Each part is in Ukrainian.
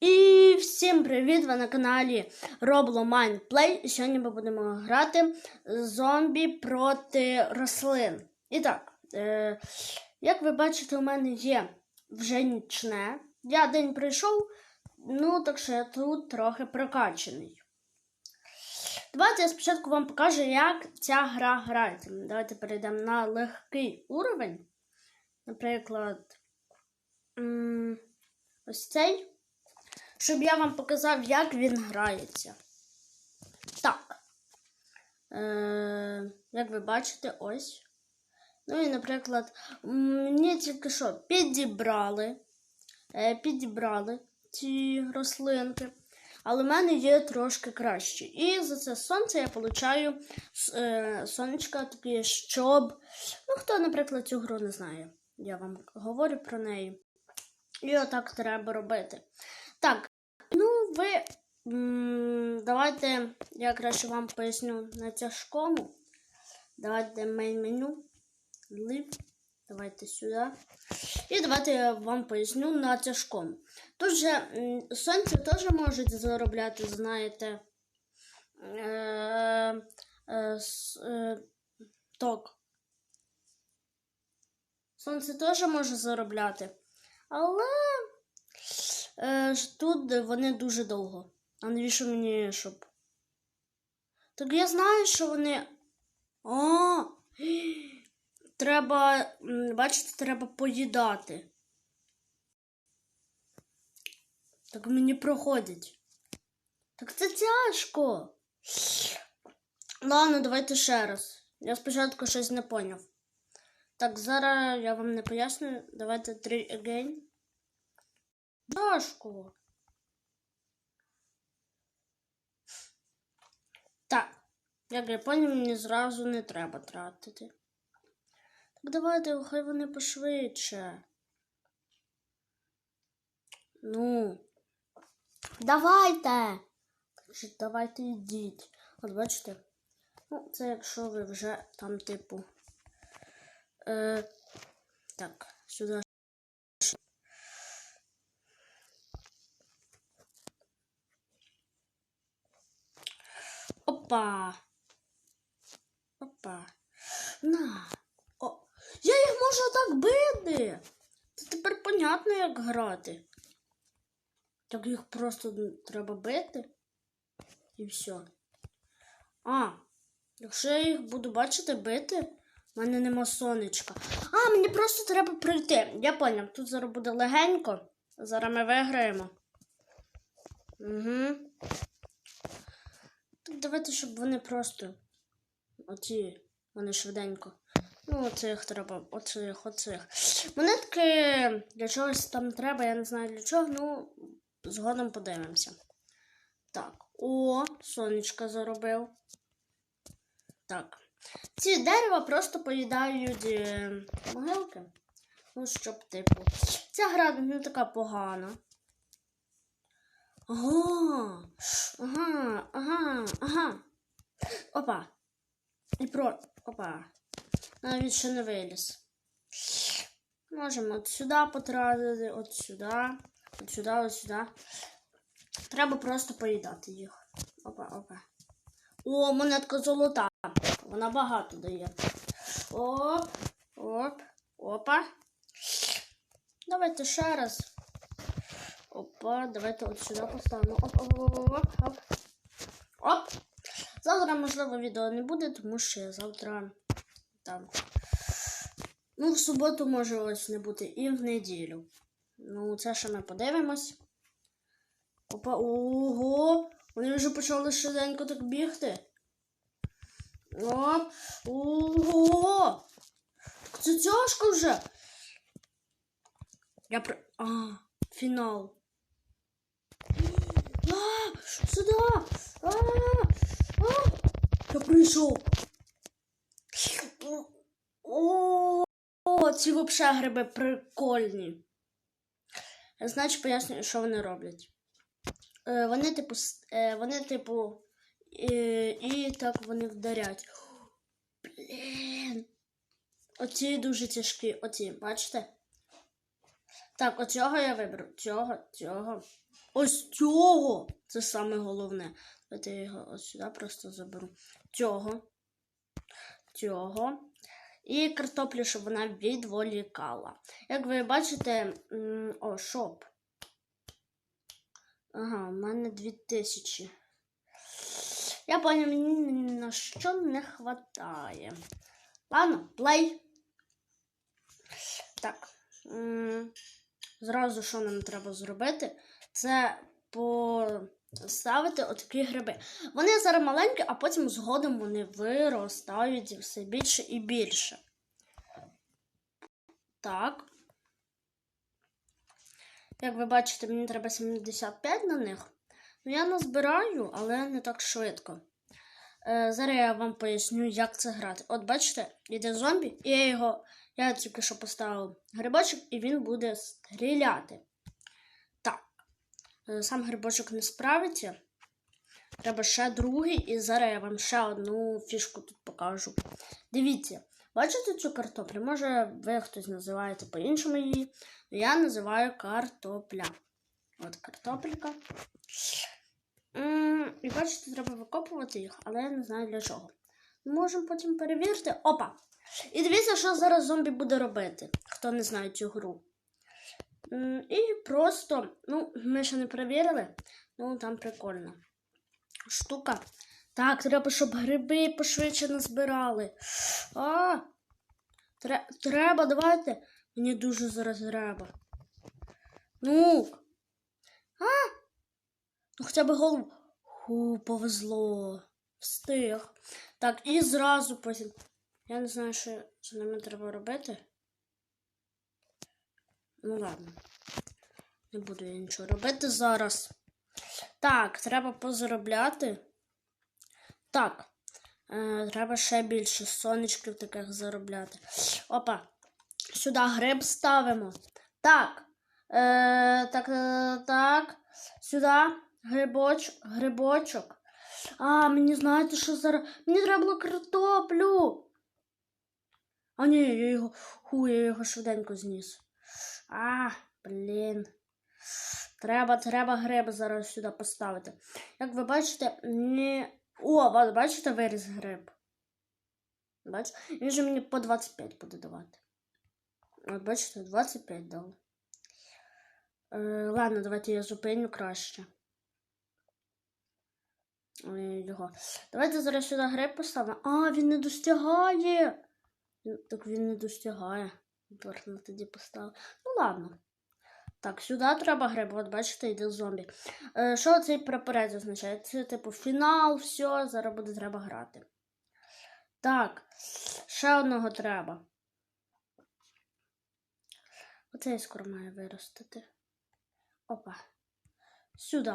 І всім привіт! Ви на каналі Roblo Mind Play. Сьогодні ми будемо грати зомбі проти рослин. І так, е, як ви бачите, у мене є вже нічне. Я день прийшов, ну так що я тут трохи прокачаний. Давайте я спочатку вам покажу, як ця гра грається. Давайте перейдемо на легкий уровень. Наприклад, ось цей щоб я вам показав, як він грається. Так. Е, Як ви бачите, ось. Ну і, наприклад, мені тільки що підібрали, е, підібрали ці рослинки. Але в мене є трошки краще. І за це сонце я получаю е, сонечка такі, щоб. Ну, хто, наприклад, цю гру не знає. Я вам говорю про неї. І отак треба робити. Так, ну ви давайте я краще вам поясню на тяжкому. Давайте main меню. Давайте сюди. І давайте я вам поясню на тяжкому. Тут же сонце теж можуть заробляти, знаєте. Е, е, е, ток. Сонце теж може заробляти. Але тут вони дуже довго. А навіщо мені щоб? Так я знаю, що вони. О! Треба, бачите, треба поїдати. Так мені проходять. Так це тяжко. Ладно, давайте ще раз. Я спочатку щось не поняв. Так, зараз я вам не поясню. Давайте try again. Тяжко. Так, як я поняв, мені зразу не треба тратити. Так давайте, хай вони пошвидше. Ну. Давайте. Давайте йдіть. От бачите? Ну, це якщо ви вже там, типу. Е, так, сюди. Опа. Опа. На. О. Я їх можу так бити. Це тепер понятно, як грати. Так їх просто треба бити. І все. А, якщо я їх буду бачити бити, в мене нема сонечка. А, мені просто треба пройти. Я поняв, тут зараз буде легенько. Зараз ми виграємо. Угу. Давайте, щоб вони просто. Оці, вони швиденько. Ну, оцих треба, оцих, оцих. Монетки для чогось там треба, я не знаю для чого, ну, згодом подивимося. Так, о, сонечка заробив. Так. Ці дерева просто поїдають е, могилки. Ну, щоб, типу. Ця гра не така погана. Ага, ага, ага, ага. Опа. І про. Опа. Навіть ще не виліз. Можемо от сюди потратити, от сюди, от сюди, от сюди. Треба просто поїдати їх. Опа, опа. О, монетка золота. Вона багато дає. Оп, оп, опа. Давайте ще раз. Опа, давайте от сюди поставимо. Оп, оп, оп, оп, оп. Оп. Завтра, можливо, відео не буде, тому що я завтра там. Ну, в суботу може ось не бути і в неділю. Ну, це ще ми подивимось. Опа, ого! Вони вже почали швиденько так бігти. Оп, ого! Це тяжко вже. Я про. А, фінал. А, сюди! А, а, я прийшов. О, о, ці взагалі гриби прикольні. Значить, пояснюю, що вони роблять. Е, вони, типу, е, вони, типу, е, і так вони вдарять. Блін. Оці дуже тяжкі, оці, бачите? Так, от цього я виберу. Цього, цього. Ось цього. Це саме головне. Давайте я його ось сюди просто заберу. Цього. Цього. І картоплю, щоб вона відволікала. Як ви бачите, о, шоп. Ага, у мене 2000. Я поняв, мені ні на що не хватає. Ладно, плей. Так. Зразу що нам треба зробити? Це поставити отакі гриби. Вони зараз маленькі, а потім згодом вони виростають все більше і більше. Так. Як ви бачите, мені треба 75 на них. Ну, я назбираю, але не так швидко. Е, зараз я вам поясню, як це грати. От бачите, йде зомбі, і я його. Я тільки що поставив грибочок, і він буде стріляти. Е, Сам грибочок не справиться. Треба ще другий, і зараз я вам ще одну фішку тут покажу. Дивіться, бачите цю картоплю? Може, ви хтось називаєте по-іншому її. але Я називаю картопля. От картопелька. І бачите, треба викопувати їх, але я не знаю для чого. Можемо потім перевірити. Опа! І дивіться, що зараз зомбі буде робити, хто не знає цю гру. І просто, ну, ми ще не перевірили, ну там прикольно. Штука. Так, треба, щоб гриби пошвидше назбирали. А, тре- треба, давайте. Мені дуже зараз треба. Ну. А! Ну, хоча б голову. Ху, повезло. Встиг. Так, і зразу потім. Я не знаю, що з ними треба робити. Ну ладно. Не буду я нічого робити зараз. Так, треба позаробляти. Так. Е, треба ще більше сонечків таких заробляти. Опа. Сюди гриб ставимо. Так. Е, так, е, так. Сюди грибоч, грибочок. А, мені знаєте, що зараз. Мені треба було картоплю. А ні, я його. Ху, я його швиденько зніс. А, блін. Треба, треба гриби зараз сюди поставити. Як ви бачите, не. О, ви бачите виріс гриб? Бачите? Він же мені по 25 буде давати. От бачите, 25 дав. Е, ладно, давайте я зупиню краще. Ой, Його. Давайте зараз сюди гриб поставимо. А, він не достигає. Так він не достигає. Верно тоді поставив. Ну ладно. Так, сюди треба гриб, от бачите, йде зомбі. Е, що цей прапорець означає? Це типу фінал, все, зараз буде треба грати. Так, ще одного треба. Оцей скоро має виростити. Опа. Сюди.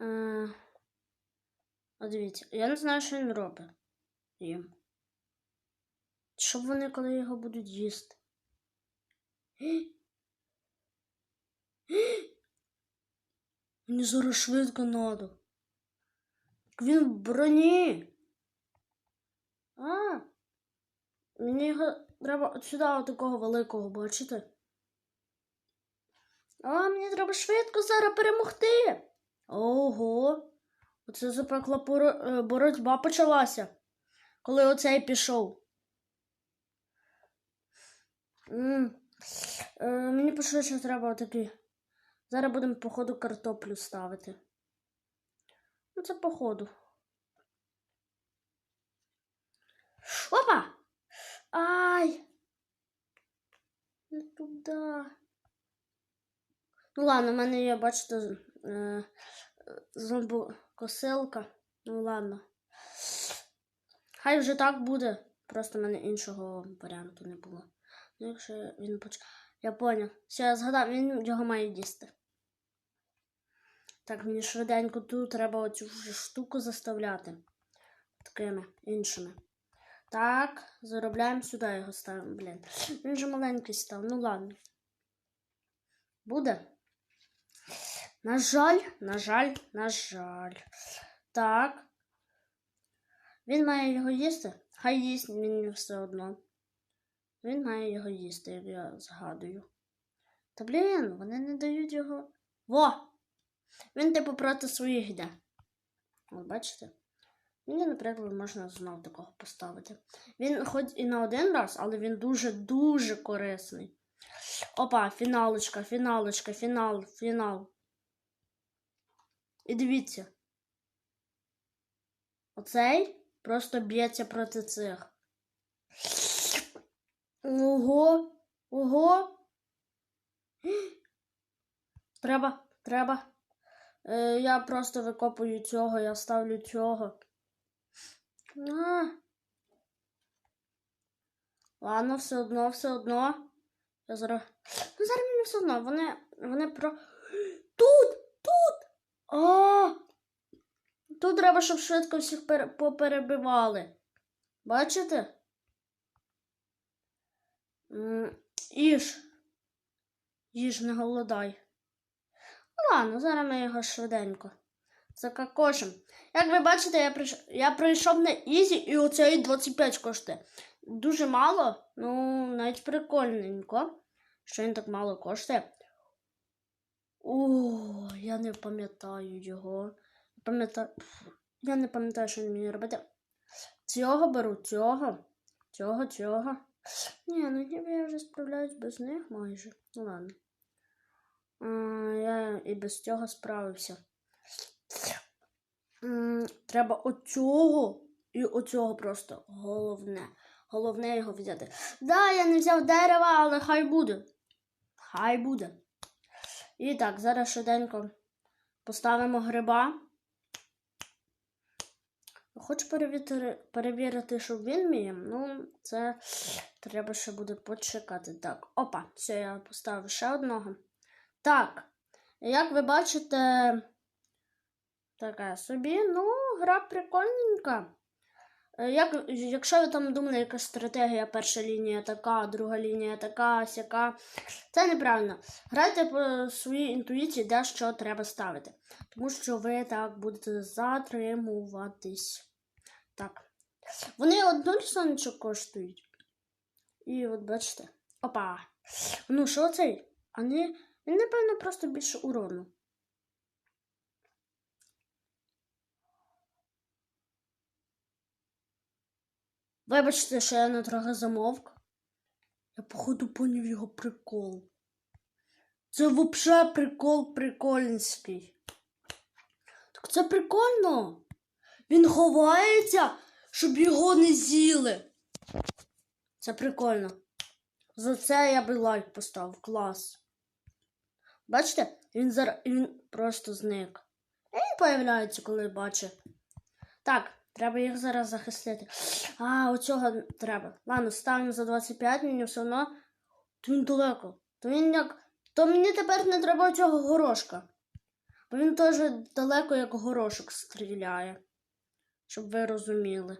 Е, От дивіться, я не знаю, що він робить їм. Щоб вони коли його будуть їсти. Мені зараз швидко надо. Він в броні. А. Мені його треба от сюди от такого великого, бачите? А, мені треба швидко зараз перемогти. Ого. Оце запекла е, боротьба почалася, коли оцей пішов. М, Е, мені пошвидше треба отакі. Зараз будемо, походу, картоплю ставити. Ну, це походу. Опа! Ай! Не туди. Ну ладно, в мене є, бачите, е, зомбокосилка. Ну ладно. Хай вже так буде. Просто в мене іншого варіанту не було. Ну, якщо він поч... Я поняв. Все, я згадав, він його має дісти. Так, мені швиденько тут треба оцю штуку заставляти. Такими іншими. Так, заробляємо сюди його ставимо, блін. Він же маленький став, ну ладно. Буде? На жаль, на жаль, на жаль. Так. Він має його їсти. Хай їсть мені все одно. Він має його їсти, як я згадую. Та блін, вони не дають його. Во! Він типу проти своїх йде. От бачите? Мені, наприклад, можна знов такого поставити. Він хоч і на один раз, але він дуже-дуже корисний. Опа, фіналочка, фіналочка, фінал, фінал. І дивіться. Оцей просто б'ється проти цих. Ого, ого. Треба, треба. Е, я просто викопую цього, я ставлю цього. А. Ладно, все одно, все одно. Я зараз. Ну, зараз мені все одно. Вони, вони про. Тут! А! Тут треба, щоб швидко всіх поперебивали. Бачите? Їж. Їж, не голодай. Ну, ладно, зараз ми його швиденько закакошим. Як ви бачите, я прийшов, я прийшов на Ізі і оцей 25 коштує. Дуже мало, ну навіть прикольненько, що він так мало коштує. О, я не пам'ятаю його. Пам'ятаю. Я не пам'ятаю, що він мені робити. Цього беру, цього, цього, цього. Ні, ну ніби я вже справляюсь без них майже. Ну ладно. Я і без цього справився. Треба оцього і оцього просто головне. Головне його взяти. Да, я не взяв дерева, але хай буде. Хай буде. І так, зараз швиденько поставимо гриба. Хочу перевірити, перевірити, щоб він вміє. Ну, це треба ще буде почекати. Так, опа, все, я поставив ще одного. Так, як ви бачите, така собі, ну, гра прикольненька. Е, Як, якщо ви там думали, яка стратегія, перша лінія така, друга лінія така, сяка, це неправильно. Грайте по своїй інтуїції, де що треба ставити. Тому що ви так будете затримуватись. Так. Вони одну сонечок коштують. І от бачите. Опа. Ну, що цей? Не, він, напевно, просто більше урону. Вибачте, що я на трохи замовк. Я, походу, поняв його прикол. Це взагалі прикол прикольнський. Так це прикольно. Він ховається, щоб його не з'їли. Це прикольно. За це я би лайк поставив. Клас. Бачите, він зараз він просто зник. Він появляється, коли бачить. Так, треба їх зараз захистити. А, оцього треба. Ладно, ставимо за 25, мені все одно. То він далеко. То він як. То мені тепер не треба цього горошка. Бо він теж далеко як горошок стріляє. Щоб ви розуміли.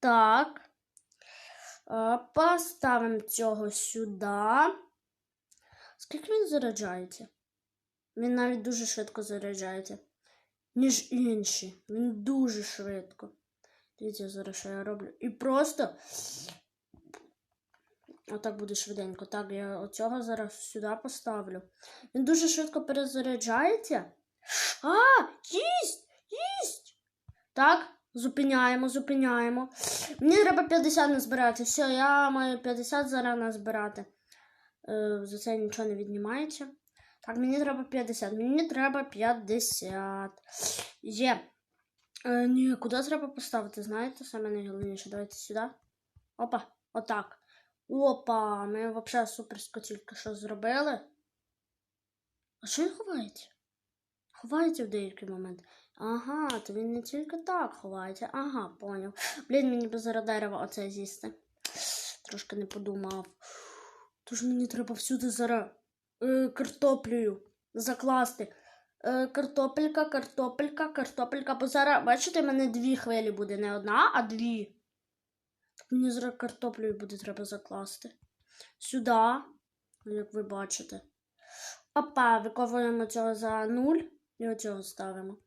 Так. Поставимо цього сюди. Скільки він заряджається? Він навіть дуже швидко заряджається, ніж інші. Він дуже швидко. Дивіться, зараз що я роблю. І просто. Отак буде швиденько. Так, я оцього зараз сюди поставлю. Він дуже швидко перезаряджається. А, їсть! Їсть! Так, зупиняємо, зупиняємо. Мені треба 50 назбирати. Все, я маю 50 зараз назбирати. Е, за це нічого не віднімається. Так, мені треба 50. Мені треба 50. Є. Е, ні, куди треба поставити? Знаєте, саме найголовніше. Давайте сюди. Опа, отак. Опа, ми взагалі суперсько тільки що зробили. А що він ховається? Ховається в деякий момент. Ага, то він не тільки так ховається. Ага, поняв. Блін, мені би зараз дерева оце з'їсти. Трошки не подумав. Тож мені треба всюди зараз е, картоплею закласти. Е, картопелька, картопелька, картопелька. Бо зараз, бачите, в мене дві хвилі буде, не одна, а дві. Мені зараз картоплею буде треба закласти. Сюди, як ви бачите. Опа, виковуємо цього за нуль і оцього ставимо.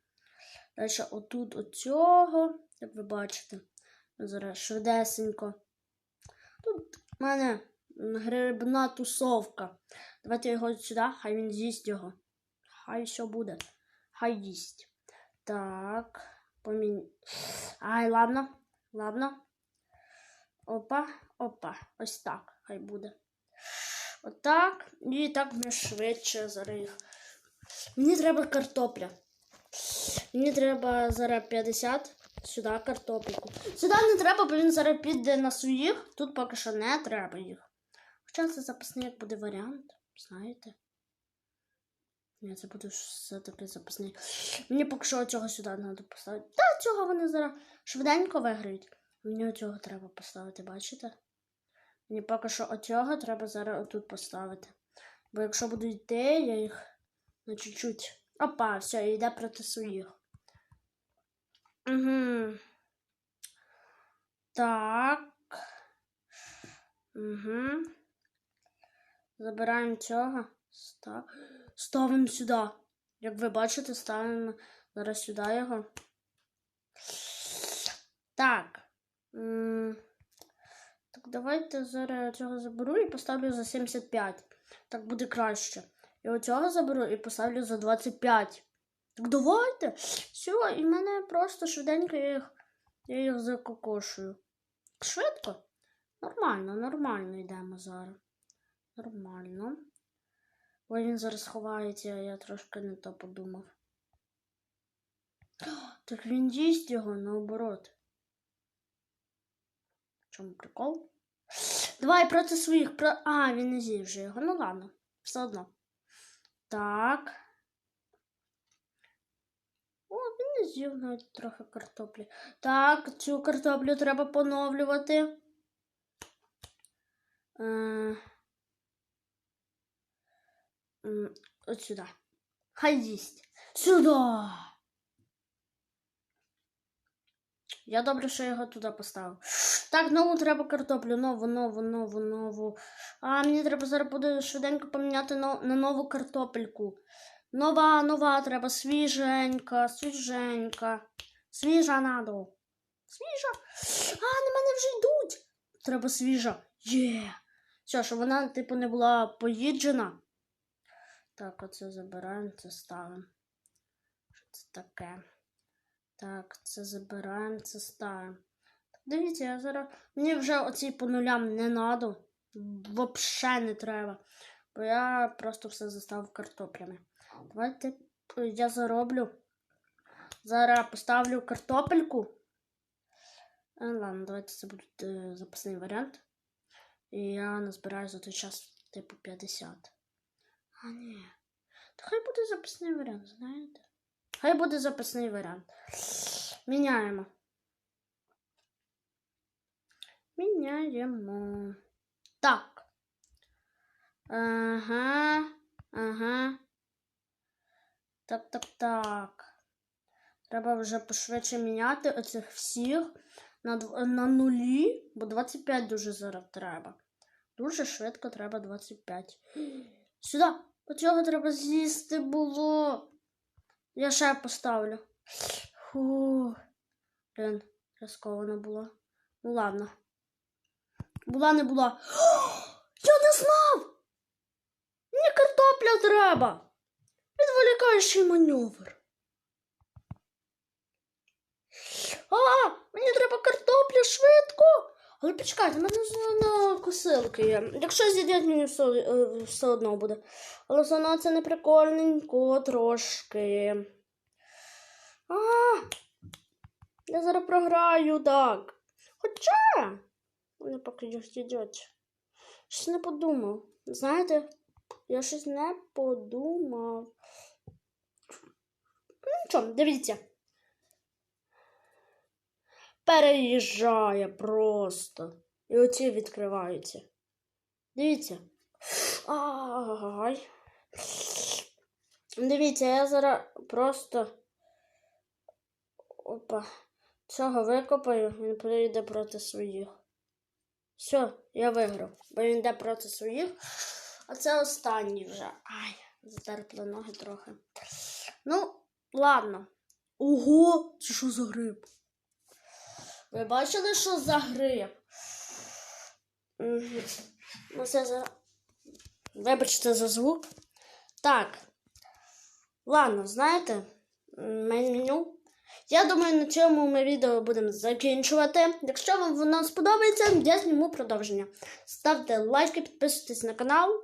Далі отут оцього, як ви бачите. Зараз швидесенько. Тут в мене грибна тусовка. Давайте його сюди, хай він з'їсть його. Хай все буде. Хай їсть. Так. Помін... Ай, ладно. Ладно. Опа, опа. Ось так. Хай буде. Отак. І так ми швидше зараз їх. Мені треба картопля. Мені треба зараз 50. Сюди картопельку. Сюди не треба, бо він зараз піде на своїх. Тут поки що не треба їх. Хоча це запасний як буде варіант, знаєте? Ні, це буде все-таки запасний. Мені поки що цього сюди треба поставити. Та цього вони зараз швиденько виграють. Мені цього треба поставити, бачите? Мені поки що оцього треба зараз отут поставити. Бо якщо буду йти, я їх на чуть-чуть. Опа, все, йде проти своїх. Угу. Так. Угу. Забираємо цього. Став... Ставимо сюди. Як ви бачите, ставимо зараз сюди його. Так. Так, давайте зараз цього заберу і поставлю за 75. Так буде краще. І оцього заберу і поставлю за 25. Так давайте. Все, і в мене просто швиденько я їх, я їх закокошую. Швидко? Нормально, нормально йдемо зараз. Нормально. Ой, він зараз ховається, я трошки не то подумав. Так він їсть його наоборот. В чому прикол? Давай проти своїх. Про... А, він не з'їв вже його. Ну ладно, все одно. Так. О, він не з'їв навіть трохи картоплі. Так, цю картоплю треба поновлювати. Е... От сюди. Хай їсть. Сюди. Я добре, що його туди поставив. Так, нову треба картоплю. Нову, нову, нову, нову. А мені треба зараз буде швиденько поміняти на нову картопельку. Нова, нова, треба свіженька, свіженька. Свіжа надо. Свіжа. А, на мене вже йдуть. Треба свіжа. Є. Все, щоб вона, типу, не була поїджена. Так, оце забираємо, це ставимо. Що це таке? Так, це забираємо, це ставимо. Дивіться, я зараз. Мені вже оці по нулям не надо. Вообще не треба. Бо я просто все заставив картоплями. Давайте е, я зароблю. Зараз поставлю картопельку. Е, ладно, давайте це буде е, запасний варіант. І я назбираю за той час типу 50. А ні. Та хай буде запасний варіант, знаєте? Хай буде запасний варіант. Міняємо. Міняємо. Так. Ага. Ага. Так, так, так. Треба вже пошвидше міняти оцих всіх на, на нулі, бо 25 дуже зараз треба. Дуже швидко треба 25. Сюди! Оцього треба з'їсти було. Я ще поставлю. Фу. Блін, ризиковано було. Ну ладно. Була не була. Я не знав! Мені картопля треба. Відволікаючий маневр. А, мені треба картопля швидко. Але почекайте, мене на косилки є. Якщо з'їдять, мені все, е, все одно буде. Але все це не прикольненько трошки. А, я зараз програю, так. Хоча, вони поки їх з'їдять. Щось не подумав. Знаєте, я щось не подумав. Ну, нічого, дивіться. Переїжджає просто. І оці відкриваються. Дивіться. Ай. Дивіться, я зараз просто. Опа. Цього викопаю, він прийде проти своїх. Все, я виграв. Бо він йде проти своїх. А це останній вже. Ай, затерпли ноги трохи. Ну, ладно. Ого, це що за гриб? Ви бачили, що за гриб? Ну, це за... Вибачте за звук. Так. Ладно, знаєте, меню. Я думаю, на цьому ми відео будемо закінчувати. Якщо вам воно сподобається, я зніму продовження. Ставте лайки, підписуйтесь на канал.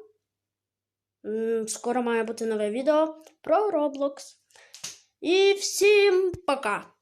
Скоро має бути нове відео про Roblox. І всім пока!